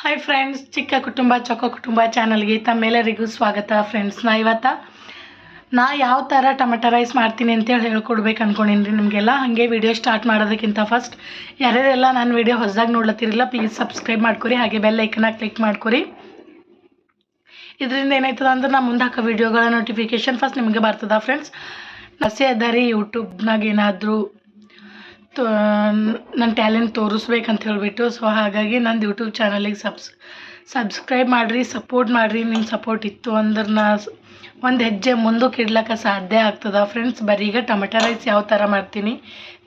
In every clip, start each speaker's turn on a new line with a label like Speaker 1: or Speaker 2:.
Speaker 1: Hi friends ಚಿಕ್ಕ ಕುಟುಂಬ, ಚೊಕ್ಕ ಕುಟುಂಬ ಚಾನಲ್ಗೆ ತಮ್ಮೆಲ್ಲರಿಗೂ ಸ್ವಾಗತ ಫ್ರೆಂಡ್ಸ್ ನಾ ಇವತ್ತ, ನಾ ಯಾವ ಥರ ಟೊಮೆಟೊ ರೈಸ್ ಮಾಡ್ತೀನಿ ಅಂತೇಳಿ ಹೇಳ್ಕೊಡ್ಬೇಕು ಅನ್ಕೊಂಡಿನಿ ನಿಮಗೆಲ್ಲ. ಹಾಗೆ ವಿಡಿಯೋ ಸ್ಟಾರ್ಟ್ ಮಾಡೋದಕ್ಕಿಂತ ಫಸ್ಟ್ ಯಾರ್ಯಾರೆಲ್ಲ ನಾನು ವಿಡಿಯೋ ಹೊಸದಾಗಿ ನೋಡ್ಲತ್ತಿರಲ್ಲ ಪ್ಲೀಸ್ ಸಬ್ಸ್ಕ್ರೈಬ್ ಮಾಡ್ಕೊರಿ, ಹಾಗೆ ಬೆಲ್ ಐಕನ್ನ ಕ್ಲಿಕ್ ಮಾಡ್ಕೊರಿ. ಇದರಿಂದ ಏನಾಯ್ತದ ಅಂದ್ರೆ ನಾ ಮುಂದೆ ಹಾಕೋ ವಿಡಿಯೋಗಳ ನೋಟಿಫಿಕೇಶನ್ ಫಸ್ಟ್ ನಿಮಗೆ ಬರ್ತದ ಫ್ರೆಂಡ್ಸ್ ನಸೆ ಅದ ರೀ ಯೂಟ್ಯೂಬ್ನಾಗ ಏನಾದರೂ ನನ್ನ ಟ್ಯಾಲೆಂಟ್ ತೋರಿಸ್ಬೇಕಂತ ಹೇಳಿಬಿಟ್ಟು ಸೊ ಹಾಗಾಗಿ ನಂದು ಯೂಟ್ಯೂಬ್ ಚಾನಲಿಗೆ ಸಬ್ಸ್ ಸಬ್ಸ್ಕ್ರೈಬ್ ಮಾಡಿರಿ ಸಪೋರ್ಟ್ ಮಾಡಿರಿ ನಿಮ್ಮ ಸಪೋರ್ಟ್ ಇತ್ತು ಅಂದ್ರೆ ನಾ ಒಂದು ಹೆಜ್ಜೆ ಮುಂದಕ್ಕೆ ಇಡ್ಲಿಕ್ಕೆ ಸಾಧ್ಯ ಆಗ್ತದ. ಫ್ರೆಂಡ್ಸ್ ಬರೀ ಈಗ ಟೊಮೆಟೊ ರೈಸ್ ಯಾವ ಥರ ಮಾಡ್ತೀನಿ?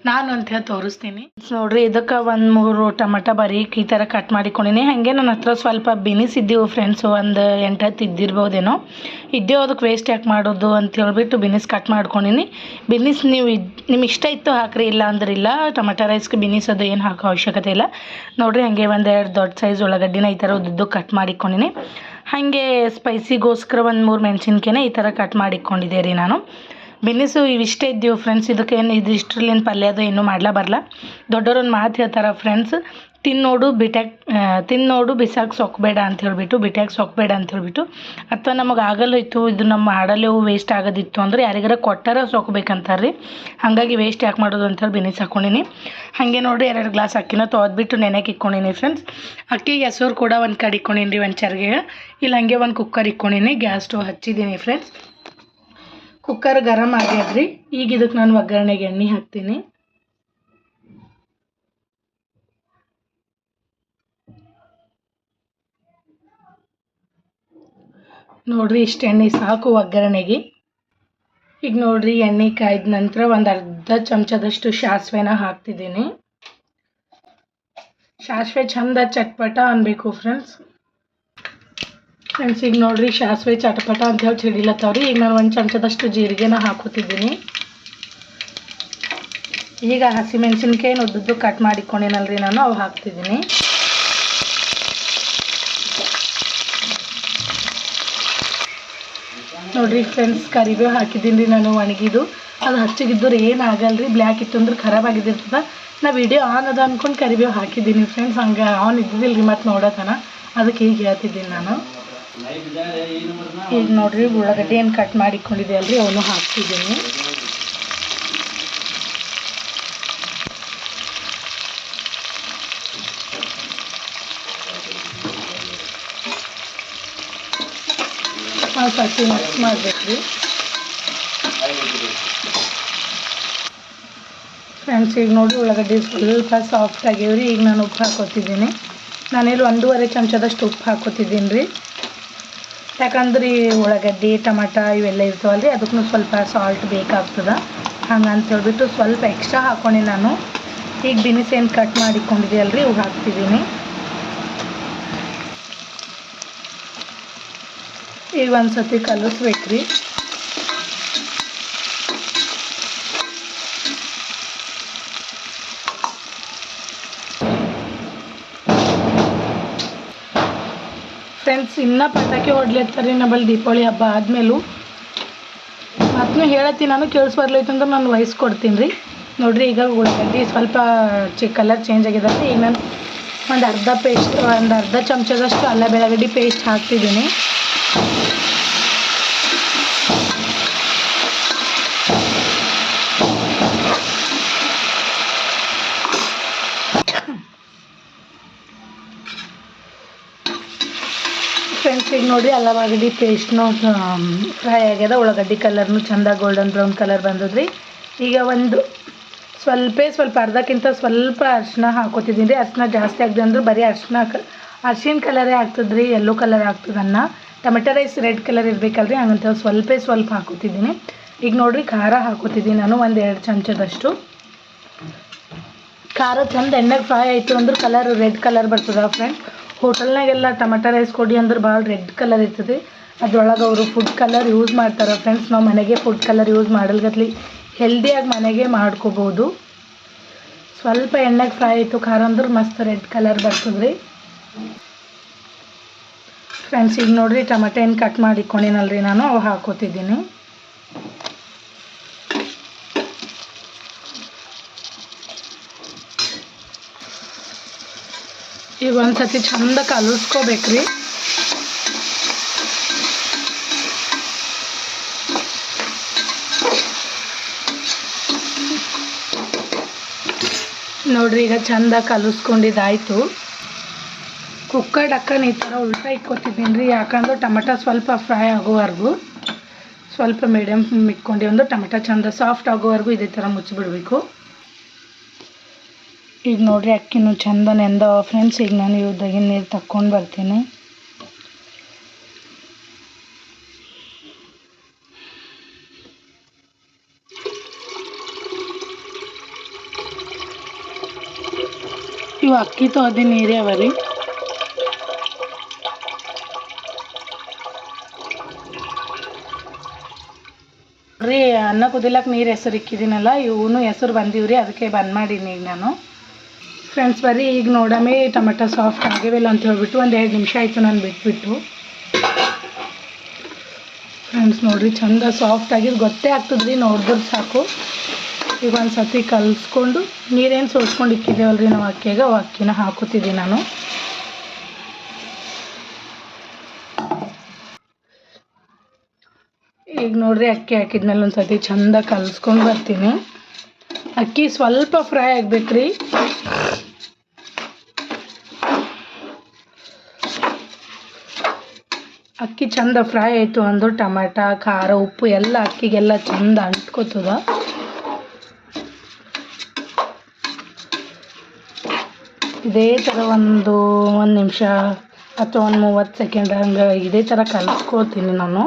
Speaker 1: ನಾನು ಅಂತ ಹೇಳಿ ತೋರಿಸ್ತೀನಿ. ನೋಡ್ರಿ, ಇದಕ್ಕೆ ಒಂದು ಮೂರು ಟೊಮೆಟೊ ಬರೀಕ್ ಈ ಥರ ಕಟ್ ಮಾಡಿಕೊಂಡಿನಿ. ಹಾಗೆ ನನ್ನ ಹತ್ರ ಸ್ವಲ್ಪ ಬಿನಿಸ್ ಇದ್ದೆವು ಫ್ರೆಂಡ್ಸ್ ಒಂದು ಎಂಟು ಹತ್ತು ಇದ್ದಿರ್ಬೋದೇನೋ. ಇದ್ದೇವು ಅದಕ್ಕೆ ವೇಸ್ಟ್ ಯಾಕೆ ಮಾಡೋದು ಅಂತ ಹೇಳ್ಬಿಟ್ಟು ಬಿನಿಸ್ ಕಟ್ ಮಾಡ್ಕೊಂಡಿನಿ. ಬಿನಿಸ್ ನೀವು ಇದು, ನಿಮ್ಗೆ ಇಷ್ಟ ಇತ್ತು ಹಾಕ್ರಿ, ಇಲ್ಲ ಅಂದ್ರೆ ಇಲ್ಲ. ಟೊಮೆಟೊ ರೈಸ್ಗೆ ಬಿನಿಸ್ ಅದು ಏನು ಹಾಕೋ ಅವಶ್ಯಕತೆ ಇಲ್ಲ. ನೋಡ್ರಿ, ಹಾಗೆ ಒಂದು ಎರಡು ದೊಡ್ಡ ಸೈಜ್ ಉಳ್ಳಾಗಡ್ಡಿನ ಈ ಥರ ಉದ್ದು ಕಟ್ ಮಾಡಿಕೊಂಡಿನಿ. ಹಾಗೆ ಸ್ಪೈಸಿಗೋಸ್ಕರ ಒಂದು ಮೂರು ಮೆಣಸಿನ್ಕಾಯಿನ ಈ ಥರ ಕಟ್ ಮಾಡಿಕೊಂಡಿದ್ದೆ ರೀ ನಾನು. ಬಿನಿಸು ಇವಿಷ್ಟೇ ಇದ್ದೀವಿ ಫ್ರೆಂಡ್ಸ್ ಇದಕ್ಕೇನು ಇದು ಪಲ್ಯ ಅದು ಏನೂ ಮಾಡ್ಲಾ ಬರಲ್ಲ ದೊಡ್ಡವ್ರೊಂದು ಮಾತು ಹೇಳ್ತಾರೆ ಫ್ರೆಂಡ್ಸ್ ತಿನ್ನೋಡು ಬಿಟ್ಯಾಕ್ ತಿನ್ನೋಡು ಬಿಸಾಕಿ ಸೊಕ್ಕಬೇಡ ಅಂತ ಹೇಳ್ಬಿಟ್ಟು, ಬಿಟ್ಯಾಕ್ ಸೊಕ್ಕಬೇಡ ಅಂತ ಹೇಳ್ಬಿಟ್ಟು, ಅಥವಾ ನಮಗೆ ಆಗಲ್ಲೋಯ್ತು ಇದು ನಮ್ಮ ಮಾಡಲು ವೇಸ್ಟ್ ಆಗೋದಿತ್ತು ಅಂದ್ರೆ ಯಾರಿಗಾರ ಕೊಟ್ಟಾರ ಸೊಕ್ಬೇಕಂತಾರೆ ರೀ ಹಾಗಾಗಿ ವೇಸ್ಟ್ ಯಾಕೆ ಮಾಡೋದು ಅಂತೇಳಿ ಬಿನಿಸ್ ಹಾಕ್ಕೊಂಡಿನಿ ಹಾಗೆ ನೋಡಿರಿ, ಎರಡು ಗ್ಲಾಸ್ ಅಕ್ಕಿನ ತೋದ್ಬಿಟ್ಟು ನೆನೆಗೆ ಇಕ್ಕೊಂಡಿನಿ ಫ್ರೆಂಡ್ಸ್ ಅಕ್ಕಿ, ಹೆಸರು ಕೂಡ ಒಂದು ಕಡೆ ಇಕ್ಕೊಂಡಿನಿ ರೀ ಒಂದು ಚರ್ಗೆ. ಇಲ್ಲ ಹಂಗೆ ಒಂದು ಕುಕ್ಕರ್ ಇಕ್ಕೊಂಡಿನಿ ಗ್ಯಾಸ್ ಸ್ಟವ್ ಹಚ್ಚಿದ್ದೀನಿ ಫ್ರೆಂಡ್ಸ್ ಕುಕ್ಕರ್ ಗರಂ ಆಗ್ಯದ್ರಿ? ಈಗ ಇದಕ್ಕೆ ನಾನು ಒಗ್ಗರಣೆಗೆ ಎಣ್ಣೆ ಹಾಕ್ತೀನಿ. ನೋಡ್ರಿ ಇಷ್ಟು ಎಣ್ಣೆ ಸಾಕು ಒಗ್ಗರಣೆಗೆ. ಈಗ ನೋಡ್ರಿ ಎಣ್ಣೆ ಕಾಯ್ದ ನಂತರ ಒಂದು ಅರ್ಧ ಚಮಚದಷ್ಟು ಸಾಸಿವೆನ ಹಾಕ್ತಿದ್ದೀನಿ. ಸಾಸಿವೆ ಚಂದ ಚಟ್ಪಟ ಅನ್ಬೇಕು ಫ್ರೆಂಡ್ಸ್ ಫ್ರೆಂಡ್ಸ್ ಈಗ ನೋಡ್ರಿ ಸಾಸಿವೆ ಚಟಪಟ ಅಂತ ಹೇಳಿ ಸಿಡಿಲತ್ತವ್ರಿ ಈಗ ನಾನು ಒಂದು ಚಮಚದಷ್ಟು ಜೀರಿಗೆನ ಹಾಕೋತಿದ್ದೀನಿ ಈಗ ಹಸಿಮೆಣ್ಸಿನ್ಕಾಯಿ ಉದ್ದುದ್ದು ಕಟ್ ಮಾಡಿಕೊಂಡಿನಲ್ರಿ ನಾನು, ಅವು ಹಾಕ್ತಿದ್ದೀನಿ. ನೋಡ್ರಿ ಫ್ರೆಂಡ್ಸ್ ಕರಿಬೇವು ಹಾಕಿದ್ದೀನಿ ರೀ ನಾನು ಒಣಗಿದು. ಅದು ಹಚ್ಚಿಗಿದ್ದರೆ ಏನು ಆಗಲ್ರಿ ಬ್ಲ್ಯಾಕ್ ಇತ್ತು ಅಂದ್ರೆ ಖರಾಬ್ ಆಗಿದ್ದಿರ್ತದ ನಾ ವಿಡಿಯೋ ಆನ್ ಅದ ಅಂದ್ಕೊಂಡು ಕರಿಬೇವು ಹಾಕಿದ್ದೀನಿ ಫ್ರೆಂಡ್ಸ್ ಹಂಗೆ ಆನ್ ಇದ್ದಿದ್ದಿಲ್ಲ ರೀ ಮತ್ತು ನೋಡೋತನ. ಅದಕ್ಕೆ ಈಗ ಹೇಳ್ತಿದ್ದೀನಿ ನಾನು. ಈಗ ನೋಡ್ರಿ, ಉಳ್ಳಾಗಡ್ಡಿ ಏನು ಕಟ್ ಮಾಡಿಕೊಂಡಿದೆ ಅಲ್ರಿ, ಅವನು ಹಾಕ್ತಿದ್ದೀನಿ. ಸ್ವಲ್ಪ ಮಿಕ್ಸ್ ಮಾಡಬೇಕ್ರಿ. ಫ್ರೆಂಡ್ಸ್ ಈಗ ನೋಡಿ ಉಳ್ಳಾಗಡ್ಡಿ ಸ್ವಲ್ಪ ಸಾಫ್ಟ್ ಆಗ್ಯಾವ್ರಿ ಈಗ ನಾನು ಉಪ್ಪು ಹಾಕೋತಿದ್ದೀನಿ ನಾನಿಲ್ಲಿ ಒಂದೂವರೆ ಚಮಚದಷ್ಟು ಉಪ್ಪು ಹಾಕೋತಿದ್ದೀನಿ ರೀ. ಯಾಕಂದ್ರೆ ಉಳ್ಳಾಗಡ್ಡಿ, ಟಮಾಟ ಇವೆಲ್ಲ ಇರ್ತಾವಲ್ಲ ರೀ ಅದಕ್ಕೂ ಸ್ವಲ್ಪ ಸಾಲ್ಟ್ ಬೇಕಾಗ್ತದೆ. ಹಂಗಂತ ಹೇಳಿಬಿಟ್ಟು ಸ್ವಲ್ಪ ಎಕ್ಸ್ಟ್ರಾ ಹಾಕೊಂಡೆ ನಾನು. ಈಗ ಬಿನಿಸ್ ಏನು ಕಟ್ ಮಾಡಿಕೊಂಡಿದೆಯಲ್ಲ ರೀ ಇವು ಹಾಕ್ತಿದ್ದೀನಿ ಈಗ ಒಂದು ಸತಿ ಕಲಿಸ್ಬೇಕು ರೀ ಫ್ರೆಂಡ್ಸ್ ಇನ್ನೂ ಪಟಾಕಿ ಹೊಡ್ಲಿರ್ತಾರೆ ನಮ್ಮಲ್ಲಿ ದೀಪಾವಳಿ ಹಬ್ಬ ಆದಮೇಲೂ. ಮತ್ತು ಹೇಳತ್ತೀನಿ ನಾನು, ಕೇಳಿಸ್ಬರ್ಲೈತೆ ಅಂದ್ರೆ ನಾನು ವಯಸ್ಸು ಕೊಡ್ತೀನಿ ರೀ ನೋಡಿರಿ, ಈಗ ಉಳ್ಳಾಗಡ್ಡಿ ಸ್ವಲ್ಪ ಚಿ ಕಲರ್ ಚೇಂಜ್ ಆಗಿದೆ ಈಗ ನಾನು ಒಂದು ಅರ್ಧ ಪೇಸ್ಟ್ ಒಂದು ಅರ್ಧ ಚಮಚದಷ್ಟು ಅಲ್ಲ ಬೆಳಗಡ್ಡಿ ಪೇಸ್ಟ್ ಹಾಕ್ತಿದ್ದೀನಿ ಫ್ರೆಂಡ್ಸ್ ಈಗ ನೋಡಿ ಅಲ್ಲ ಉಳ್ಳಾಗಡ್ಡಿ ಪೇಸ್ಟ್ನು ಫ್ರೈ ಆಗ್ಯದ. ಉಳ್ಳಾಗಡ್ಡಿ ಕಲರ್ನು ಚಂದ ಗೋಲ್ಡನ್ ಬ್ರೌನ್ ಕಲರ್ ಬಂದದ್ರಿ. ಈಗ ಒಂದು ಸ್ವಲ್ಪ ಸ್ವಲ್ಪ ಅರ್ಧಕ್ಕಿಂತ ಸ್ವಲ್ಪ ಅರಿಶಿನ ಹಾಕೋತಿದ್ದೀನಿ. ರೀ ಅರಿಶಿನ ಜಾಸ್ತಿ ಆಗದೆ ಅಂದ್ರೆ ಬರೀ ಅರಿಶಿನ ಅರ್ಶಿನ ಕಲರೇ ಆಗ್ತದೆ ರೀ ಯೆಲ್ಲೋ ಕಲರ್ ಆಗ್ತದನ್ನ. ಟೊಮೆಟೊ ರೈಸ್ ರೆಡ್ ಕಲರ್ ಇರಬೇಕಲ್ರಿ ಹಂಗಂತ ಸ್ವಲ್ಪ ಸ್ವಲ್ಪ ಹಾಕೋತಿದ್ದೀನಿ. ಈಗ ನೋಡಿರಿ, ಖಾರ ಹಾಕೋತಿದ್ದೀನಿ ನಾನು, ಒಂದು ಎರಡು ಚಮಚದಷ್ಟು. ಖಾರ ಚಂದ ಎಣ್ಣೆಗೆ ಫ್ರೈ ಆಯಿತು ಅಂದ್ರೆ ಕಲರ್ ರೆಡ್ ಕಲರ್ ಬರ್ತದೆ ಫ್ರೆಂಡ್ ಹೋಟೆಲ್ನಾಗೆಲ್ಲ ಟೊಮೆಟೊ ರೈಸ್ ಕೊಡಿ ಅಂದ್ರೆ ಭಾಳ ರೆಡ್ ಕಲರ್ ಇರ್ತದೆ. ಅದ್ರೊಳಗೆ ಅವರು ಫುಡ್ ಕಲರ್ ಯೂಸ್ ಮಾಡ್ತಾರೆ. ಫ್ರೆಂಡ್ಸ್ ನಾವು ಮನೆಗೆ ಫುಡ್ ಕಲರ್ ಯೂಸ್ ಮಾಡಲ್ಗತ್ಲಿ ಹೆಲ್ದಿಯಾಗಿ ಮನೆಗೆ ಮಾಡ್ಕೋಬೋದು. ಸ್ವಲ್ಪ ಎಣ್ಣೆಗೆ ಫ್ರೈ ಆಯಿತು, ಖಾರ ಅಂದ್ರೆ ಮಸ್ತ್ ರೆಡ್ ಕಲರ್ ಬರ್ತದೆ ಫ್ರೆಂಡ್ಸ್ ಈಗ ನೋಡಿರಿ, ಟೊಮೆಟೊ ಏನು ಕಟ್ ಮಾಡಿಕೊಂಡಿನಲ್ರಿ ನಾನು, ಅವು ಹಾಕೋತಿದ್ದೀನಿ ಈಗ ಒಂದು ಸತಿ ಚಂದ ಕಲಿಸ್ಕೋಬೇಕ್ರಿ. ನೋಡ್ರಿ ಈಗ ಚಂದ ಕಲಿಸ್ಕೊಂಡಿದ್ದಾಯ್ತು. ಕುಕ್ಕರ್ ಡಕ್ಕನ್ ಈ ಥರ ಉಲ್ಟಾ ಇಕ್ಕೊತಿದ್ದೀನಿ ರೀ ಯಾಕಂದ್ರೆ ಟೊಮೆಟೊ ಸ್ವಲ್ಪ ಫ್ರೈ ಆಗೋವರೆಗೂ, ಸ್ವಲ್ಪ ಮೀಡಿಯಮ್ ಇಕ್ಕೊಂಡು ಒಂದು ಟೊಮೆಟೊ ಚಂದ ಸಾಫ್ಟ್ ಆಗೋವರೆಗೂ ಇದೇ ಥರ ಮುಚ್ಚಿಬಿಡ್ಬೇಕು. ಈಗ ನೋಡ್ರಿ ಅಕ್ಕಿನೂ ಚಂದ ನೆಂದವ ಫ್ರೆಂಡ್ಸ್ ಈಗ ನಾನು ಇವ್ದಾಗಿನ ನೀರು ತಕ್ಕೊಂಡು ಬರ್ತೀನಿ. ಇವು ಅಕ್ಕಿ ತೊಳೆದಿ ನೀರೇ ಅವ ರೀ ರೀ ಅನ್ನ ಕುದಿಲಕ್ಕೆ ನೀರು ಹೆಸರು ಇಕ್ಕಿದ್ದೀನಲ್ಲ ಇವನು ಹೆಸರು ರೀ ಅದಕ್ಕೆ ಬಂದ್ ಮಾಡೀನಿ ಈಗ ನಾನು. ಫ್ರೆಂಡ್ಸ್ ಬರೀ ಈಗ ನೋಡಮೆ ಟೊಮೆಟೊ ಸಾಫ್ಟ್ ಆಗಿವೆಲ್ಲ ಅಂತ ಹೇಳ್ಬಿಟ್ಟು ಒಂದು ಎರಡು ನಿಮಿಷ ಆಯಿತು ನಾನು ಬಿಟ್ಬಿಟ್ಟು. ಫ್ರೆಂಡ್ಸ್ ನೋಡಿರಿ, ಚಂದ ಸಾಫ್ಟ್ ಆಗಿದ್ದು ಗೊತ್ತೇ ಆಗ್ತದ್ರಿ, ನೋಡಿದ್ರೆ ಸಾಕು. ಈಗ ಒಂದು ಸತಿ ಕಲಿಸ್ಕೊಂಡು, ನೀರೇನು ಸೋಸ್ಕೊಂಡು ಇಕ್ಕಿದ್ದೇವಲ್ರಿ ನಾವು ಅಕ್ಕಿಯಾಗ ಅವು ಅಕ್ಕಿನ ಹಾಕೋತಿದ್ದೀನಿ ನಾನು. ಈಗ ನೋಡ್ರಿ, ಅಕ್ಕಿ ಹಾಕಿದ್ಮೇಲೆ ಒಂದು ಸತಿ ಚಂದ ಕಲಿಸ್ಕೊಂಡು ಬರ್ತೀನಿ. ಅಕ್ಕಿ ಸ್ವಲ್ಪ ಫ್ರೈ ಆಗ್ಬೇಕ್ರಿ. ಅಕ್ಕಿ ಚಂದ ಫ್ರೈ ಆಯಿತು ಅಂದ್ರೆ ಟಮಾಟ, ಖಾರ, ಉಪ್ಪು ಎಲ್ಲ ಅಕ್ಕಿಗೆಲ್ಲ ಚಂದ ಅಂಟ್ಕೋತದ. ಇದೇ ಥರ ಒಂದು ಒಂದು ನಿಮಿಷ ಅಥವಾ ಒಂದು ಮೂವತ್ತು ಸೆಕೆಂಡ್ ಹಂಗೆ ಇದೇ ಥರ ಕಲಿಸ್ಕೋತೀನಿ ನಾನು.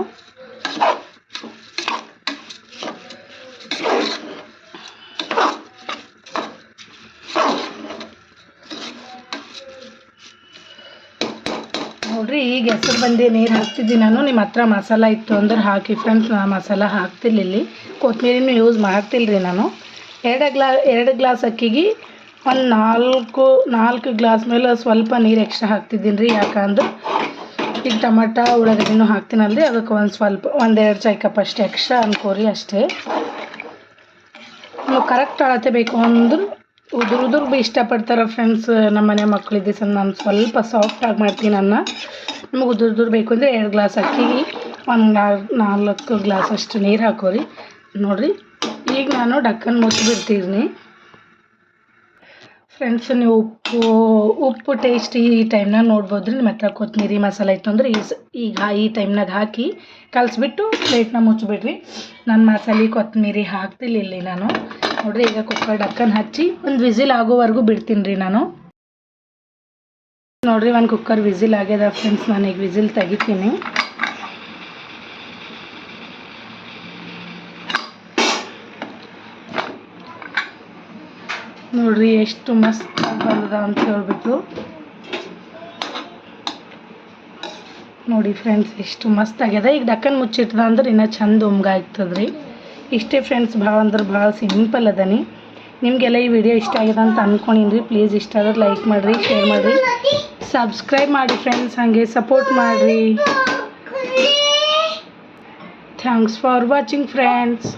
Speaker 1: ನೋಡ್ರಿ, ಈಗ ಹೆಸರು ಬಂದು ನೀರು ಹಾಕ್ತಿದ್ದೀನಿ ನಾನು ನಿಮ್ಮ ಹತ್ರ ಮಸಾಲ ಇತ್ತು ಅಂದ್ರೆ ಹಾಕಿ ಫ್ರೆಂಡ್ಸ್ ನಾನು ಮಸಾಲ ಹಾಕ್ತಿಲ್ಲ ಇಲ್ಲಿ ಕೊತ್ತಂಬರಿನೂ ಯೂಸ್ ಮಾಡ್ತಿಲ್ಲ ರೀ ನಾನು. ಎರಡು ಗ್ಲಾ, ಎರಡು ಗ್ಲಾಸ್ ಅಕ್ಕಿಗೆ ಒಂದು ನಾಲ್ಕು ನಾಲ್ಕು ಗ್ಲಾಸ್ ಮೇಲೆ ಸ್ವಲ್ಪ ನೀರು ಎಕ್ಸ್ಟ್ರಾ ಹಾಕ್ತಿದ್ದೀನಿ ರೀ ಯಾಕಂದ್ರೆ ಈಗ ಟೊಮಟ, ಉಳ್ಳಾಗಡ್ಡಿನೂ ಹಾಕ್ತೀನಲ್ರಿ. ಅದಕ್ಕೆ ಒಂದು ಸ್ವಲ್ಪ ಒಂದೆರಡು ಚಾಯ್ ಕಪ್ ಅಷ್ಟೇ ಎಕ್ಸ್ಟ್ರಾ ಅನ್ಕೋರಿ ಅಷ್ಟೇ. ನೀವು ಕರೆಕ್ಟ್ ಅಳತೆ ಬೇಕು ಅಂದ್ರೆ ಉದುರು ಉದುರು ಭೀ ಇಷ್ಟಪಡ್ತಾರೆ ಫ್ರೆಂಡ್ಸ್ ನಮ್ಮ ಮನೆ ಮಕ್ಕಳಿದ್ದೆ ನಾನು ಸ್ವಲ್ಪ ಸಾಫ್ಟಾಗಿ ಮಾಡ್ತೀನಿ ಅನ್ನ ನಿಮಗೆ ಉದುರು ಬೇಕು ಅಂದರೆ ಎರಡು ಗ್ಲಾಸ್ ಅಕ್ಕಿಗೆ ಒಂದು ನಾಲ್ಕು ಗ್ಲಾಸ್ ಅಷ್ಟು ನೀರು ಹಾಕೋರಿ. ನೋಡಿರಿ, ಈಗ ನಾನು ಡಕ್ಕನ್ ಮುಚ್ಚಿಬಿಡ್ತೀನಿ ಫ್ರೆಂಡ್ಸ್ ನೀವು ಉಪ್ಪು ಉಪ್ಪು ಟೇಸ್ಟ್ ಈ ಟೈಮ್ನಾಗ ನೋಡ್ಬೋದು ರೀ. ನಿಮ್ಮ ಹತ್ರ ಕೊತ್ತಂಬರಿ ಮಸಾಲೆ ಇತ್ತು ಅಂದ್ರೆ ಈಗ ಈ ಟೈಮ್ನಾಗ ಹಾಕಿ ಕಲಸಿಬಿಟ್ಟು ಪ್ಲೇಟ್ನ ಮುಚ್ಚಿಬಿಡ್ರಿ. ನಾನು ಮಸಾಲೆ ಕೊತ್ತಂಬರಿ ಹಾಕ್ತಿಲ್ಲ ಇಲ್ಲಿ ನಾನು. ನೋಡ್ರಿ, ಈಗ ಕುಕ್ಕರ್ ಡಕ್ಕನ್ ಹಚ್ಚಿ ಒಂದು ವಿಸಿಲ್ ಆಗೋವರೆಗೂ ಬಿಡ್ತೀನಿ ರೀ ನಾನು. ನೋಡ್ರಿ, ಒಂದು ಕುಕ್ಕರ್ ವಿಸಿಲ್ ಆಗ್ಯದ ಫ್ರೆಂಡ್ಸ್ ನಾನು ಈಗ ವಿಸಿಲ್ ತೆಗಿತೀನಿ. ನೋಡ್ರಿ, ಎಷ್ಟು ಮಸ್ತ್ ಬಂದದ ಅಂತ ಹೇಳ್ಬಿಟ್ಟು. ನೋಡಿ ಫ್ರೆಂಡ್ಸ್ ಎಷ್ಟು ಮಸ್ತ್ ಆಗ್ಯದ. ಈಗ ಡಕ್ಕನ್ ಮುಚ್ಚಿಟ್ಟದ ಅಂದ್ರೆ ಇನ್ನೂ ಚಂದ ಉಮ್ಗ ಆಗ್ತದ್ರಿ ಇಷ್ಟೇ ಫ್ರೆಂಡ್ಸ್ ಭಾಳ ಅಂದ್ರೆ ಭಾಳ ಸಿಂಪಲ್ ಅದನಿ. ನಿಮಗೆಲ್ಲ ಈ ವಿಡಿಯೋ ಇಷ್ಟ ಆಗಿದೆ ಅಂತ ಅಂದ್ಕೊಂಡಿನ್ರಿ ಪ್ಲೀಸ್ ಇಷ್ಟ ಆದ್ರೆ ಲೈಕ್ ಮಾಡಿರಿ ಶೇರ್ ಮಾಡಿರಿ. ಸಬ್ಸ್ಕ್ರೈಬ್ ಮಾಡಿ ಫ್ರೆಂಡ್ಸ್ ಹಾಗೆ ಸಪೋರ್ಟ್ ಮಾಡಿರಿ. Thanks for watching friends